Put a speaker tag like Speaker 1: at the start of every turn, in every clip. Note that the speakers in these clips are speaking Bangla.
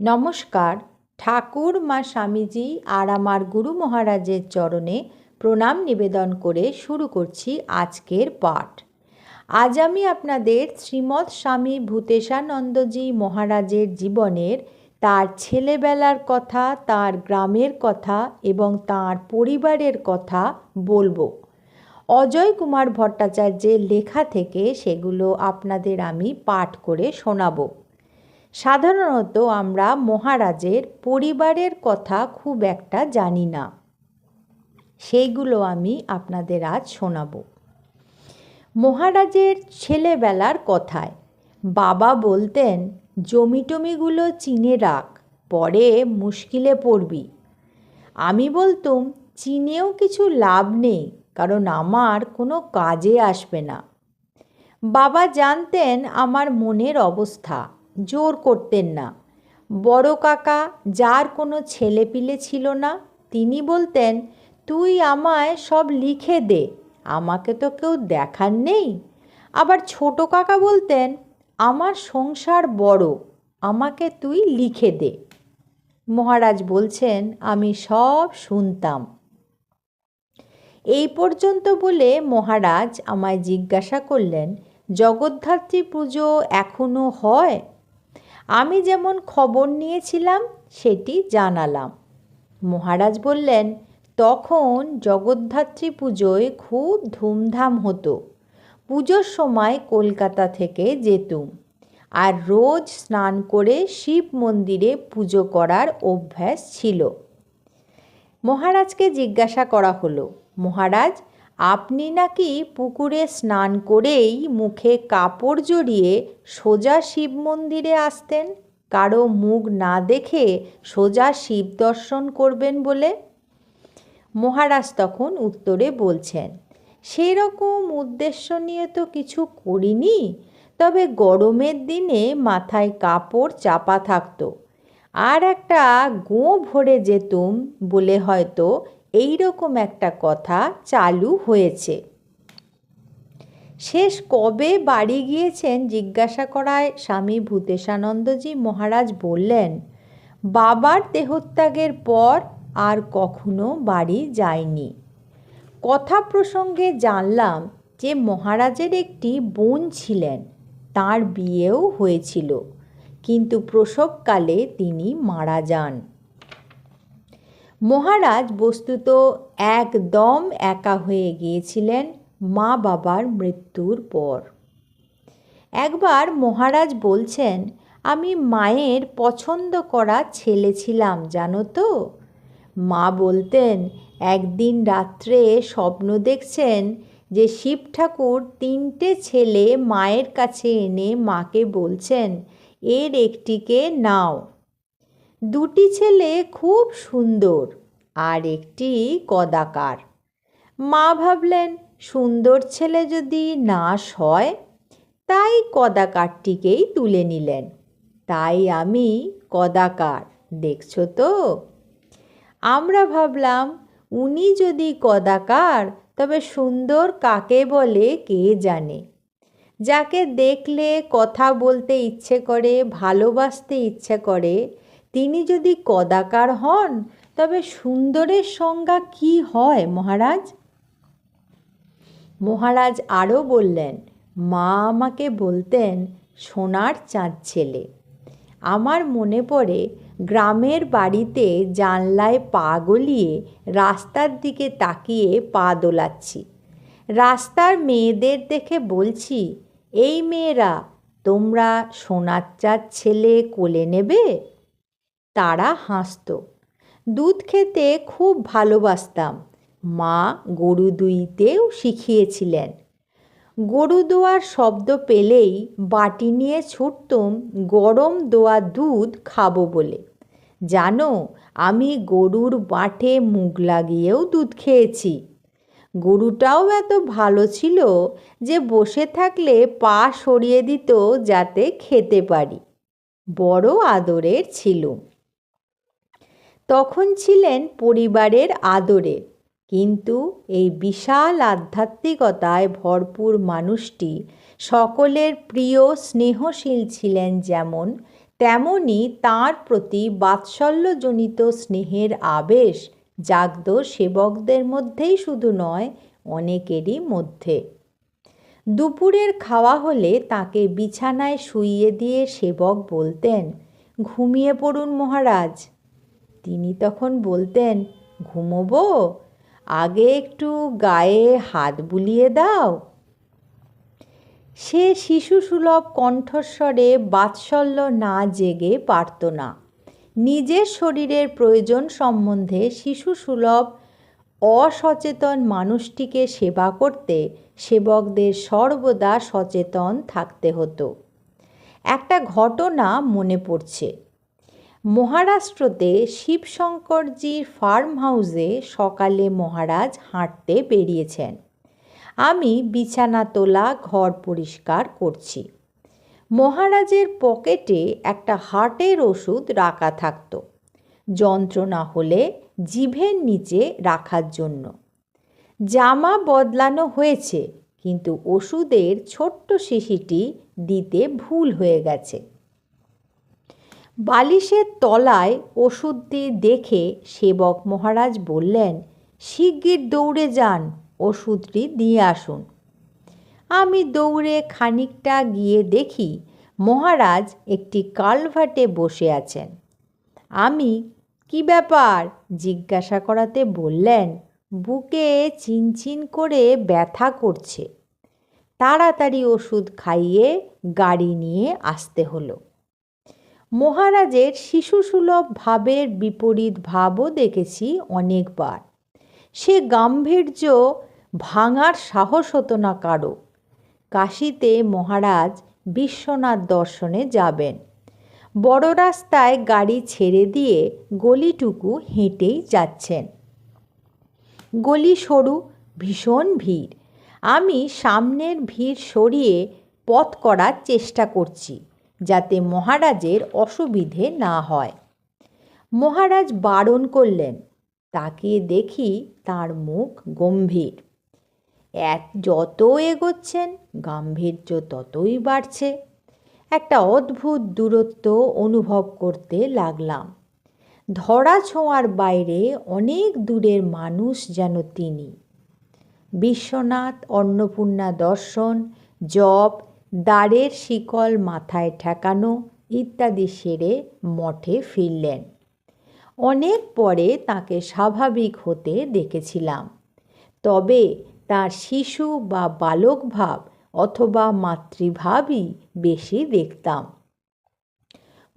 Speaker 1: নমস্কার। ঠাকুর মা স্বামীজি আর আমার গুরু মহারাজের চরণে প্রণাম নিবেদন করে শুরু করছি আজকের পাঠ। আজ আমি আপনাদের শ্রীমৎ স্বামী ভূতেশানন্দজি মহারাজের জীবনের, তার ছেলেবেলার কথা, তার গ্রামের কথা এবং তার পরিবারের কথা বলব। অজয় কুমার ভট্টাচার্যের লেখা থেকে সেগুলো আপনাদের আমি পাঠ করে শোনাবো। সাধারণত আমরা মহারাজের পরিবারের কথা খুব একটা জানি না। সেইগুলো আমি আপনাদের আজ শোনাবো। মহারাজের ছেলেবেলার কথায়, বাবা বলতেন, জমি টমিগুলো চিনে রাখ, পরে মুশকিলে পড়বি। আমি বলতুম, চিনেও কিছু লাভ নেই, কারণ আমার কোনো কাজে আসবে না। বাবা জানতেন আমার মনের অবস্থা। জোর করতেন না। বড় কাকা, যার কোনো ছেলেপিলে ছিল না, তিনি বলতেন, তুই আমায় সব লিখে দে, আমাকে তো কেউ দেখার নেই। আবার ছোট কাকা বলতেন, আমার সংসার বড়, আমাকে তুই লিখে দে। মহারাজ বলছেন, আমি সব শুনতাম। এই পর্যন্ত বলে মহারাজ আমায় জিজ্ঞাসা করলেন, জগদ্ধাত্রী পুজো এখনও হয়? আমি যেমন খবর নিয়েছিলাম, সেটি জানালাম। মহারাজ বললেন, তখন জগদ্ধাত্রী পুজোয় খুব ধুমধাম হতো। পুজোর সময় কলকাতা থেকে যেতুম আর রোজ স্নান করে শিব মন্দিরে পুজো করার অভ্যাস ছিল। মহারাজকে জিজ্ঞাসা করা হলো, মহারাজ আপনি নাকি পুকুরে স্নান করেই মুখে কাপড় জড়িয়ে সোজা শিব মন্দিরে আসতেন? কারও মুখ না দেখে সোজা শিব দর্শন করবেন বলে? মহারাজ তখন উত্তরে বলছেন সেই রকম উদ্দেশ্য নিয়ে তো কিছু করিনি। তবে গরমের দিনে মাথায় কাপড় চাপা থাকতো। আর একটা গোঁ ভরে যেতুম বলে হয়তো এই রকম একটা কথা চালু হয়েছে। শেষ কবে বাড়ি গিয়েছেন জিজ্ঞাসা করায় স্বামী ভূতেশানন্দজি মহারাজ বললেন, বাবার দেহত্যাগের পর আর কখনো বাড়ি যায়নি কথা প্রসঙ্গে জানলাম যে মহারাজের একটি বোন ছিলেন, তার বিয়েও হয়েছিল, কিন্তু প্রসবকালে তিনি মারা যান। মহারাজ বস্তুত একদম একা হয়ে গিয়েছিলেন মা বাবার মৃত্যুর পর। একবার মহারাজ বলছেন, আমি মায়ের পছন্দ করা ছেলে ছিলাম, জানো তো? মা বলতেন, একদিন রাত্রে স্বপ্ন দেখছেন যে শিব ঠাকুর তিনটে ছেলে মায়ের কাছে এনে মাকে বলছেন, এর একটিকে নাও। দুটি ছেলে খুব সুন্দর আর একটি কদাকার। মা ভাবলেন, সুন্দর ছেলে যদি নাশ হয়, তাই কদাকারটিকেই তুলে নিলেন। তাই আমি কদাকার, দেখছ তো? আমরা ভাবলাম, উনি যদি কদাকার, তবে সুন্দর কাকে বলে কে জানে? যাকে দেখলে, কথা বলতে ইচ্ছে করে, ভালোবাসতে ইচ্ছে করে তিনি যদি কদাকার হন, তবে সুন্দরের সংজ্ঞা কি হয়, মহারাজ? মহারাজ আরও বললেন, মা আমাকে বলতেন, সোনার চাঁদ ছেলে। আমার মনে পড়ে, গ্রামের বাড়িতে জানলায় পা গলিয়ে রাস্তার দিকে তাকিয়ে পা দোলাচ্ছি। রাস্তার মেয়েদের দেখে বলছি, এই মেয়েরা, তোমরা সোনার চাঁদ ছেলে কোলে নেবে? তারা হাসত। দুধ খেতে খুব ভালোবাসতাম। মা গরু দুইতেও শিখিয়েছিলেন। গরু দোয়ার শব্দ পেলেই বাটি নিয়ে ছুটতুম, গরম দোয়া দুধ খাব বলে। জানো, আমি গরুর বাটে মুখ লাগিয়েও দুধ খেয়েছি। গরুটাও এত ভালো ছিল যে বসে থাকলে পা সরিয়ে দিত যাতে খেতে পারি। বড় আদরের ছিল তখন ছিলেন পরিবারের আদরে। কিন্তু এই বিশাল আধ্যাত্মিকতায় ভরপুর মানুষটি সকলের প্রিয় স্নেহশীল ছিলেন যেমন, তেমনি তাঁর প্রতি বাৎসল্যজনিত স্নেহের আবেশ জাগত সেবকদের মধ্যেই শুধু নয়, অনেকেরই মধ্যে। দুপুরের খাওয়া হলে তাকে বিছানায় শুইয়ে দিয়ে সেবক বলতেন, ঘুমিয়ে পড়ুন মহারাজ। তিনি তখন বলতেন, ঘুমোবো? আগে একটু গায়ে হাত বুলিয়ে দাও। সে শিশুসুলভ কণ্ঠস্বরে বাৎসল্য না জেগে পারত না। নিজের শরীরের প্রয়োজন সম্বন্ধে শিশুসুলভ অসচেতন মানুষটিকে সেবা করতে সেবকদের সর্বদা সচেতন থাকতে হতো। একটা ঘটনা মনে পড়ছে। মহারাষ্ট্রতে শিবশঙ্করজির ফার্ম হাউসে সকালে মহারাজ হাঁটতে বেরিয়েছেন। আমি বিছানা তোলা ঘর পরিষ্কার করছি। মহারাজের পকেটে একটা হার্টের ওষুধ রাখা থাকতো। যন্ত্রণা হলে জিভের নিচে রাখার জন্য। জামা বদলানো হয়েছে, কিন্তু ওষুধের ছোট্ট শিশিটি দিতে ভুল হয়ে গেছে। বালিশের তলায় ওষুধটি দেখে সেবক মহারাজ বললেন, শিগগির দৌড়ে যান, ওষুধটি দিয়ে আসুন। আমি দৌড়ে খানিকটা গিয়ে দেখি মহারাজ একটি কালভার্টে বসে আছেন। আমি, কি ব্যাপার? জিজ্ঞাসা করাতে বললেন, বুকে চিনচিন করে ব্যথা করছে। তাড়াতাড়ি ওষুধ খাইয়ে গাড়ি নিয়ে আসতে হলো। মহারাজের শিশুসুলভ ভাবের বিপরীত ভাবও দেখেছি অনেকবার। সে গাম্ভীর্য ভাঙার সাহস হতো না কারও। কাশিতে মহারাজ বিশ্বনাথ দর্শনে যাবেন। বড় রাস্তায় গাড়ি ছেড়ে দিয়ে গলিটুকু হেঁটেই যাচ্ছেন। গলি সরু, ভীষণ ভিড়। আমি সামনের ভিড় সরিয়ে পথ করার চেষ্টা করছি। যাতে মহারাজের অসুবিধে না হয়। মহারাজ বারণ করলেন। তাকিয়ে দেখি তার মুখ গম্ভীর। এক যত এগোচ্ছেন, গাম্ভীর্য ততই বাড়ছে। একটা অদ্ভুত দূরত্ব অনুভব করতে লাগলাম। ধরা ছোঁয়ার বাইরে অনেক দূরের মানুষ যেন তিনি। বিশ্বনাথ, অন্নপূর্ণা দর্শন, জপ দ্বারের শিকল মাথায় ঠেকানো ইত্যাদি সেরে মঠে ফিরলেন। অনেক পরে তাকে স্বাভাবিক হতে দেখেছিলাম। তবে তার শিশু বা বালক ভাব অথবা মাতৃভাবই বেশি দেখতাম।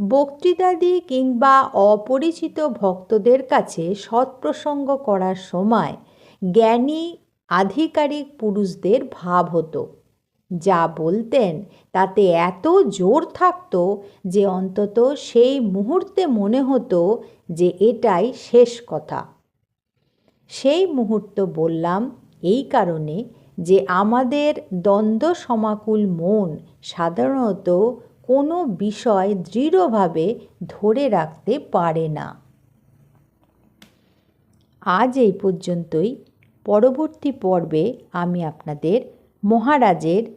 Speaker 1: বক্তৃতাদি কিংবা অপরিচিত ভক্তদের কাছে সৎপ্রসঙ্গ করার সময় জ্ঞানী, আধিকারিক পুরুষদের ভাব হতো। যা বলতেন তাতে এত জোর থাকত যে অন্তত সেই মুহূর্তে মনে হতো যে এটাই শেষ কথা। সেই মুহূর্ত বললাম, এই কারণে যে আমাদের দ্বন্দ্ব সমাকুল মন সাধারণত কোনো বিষয় দৃঢ়ভাবে ধরে রাখতে পারে না। আজ এই পর্যন্তই। পরবর্তী পর্বে আমি আপনাদের মহারাজের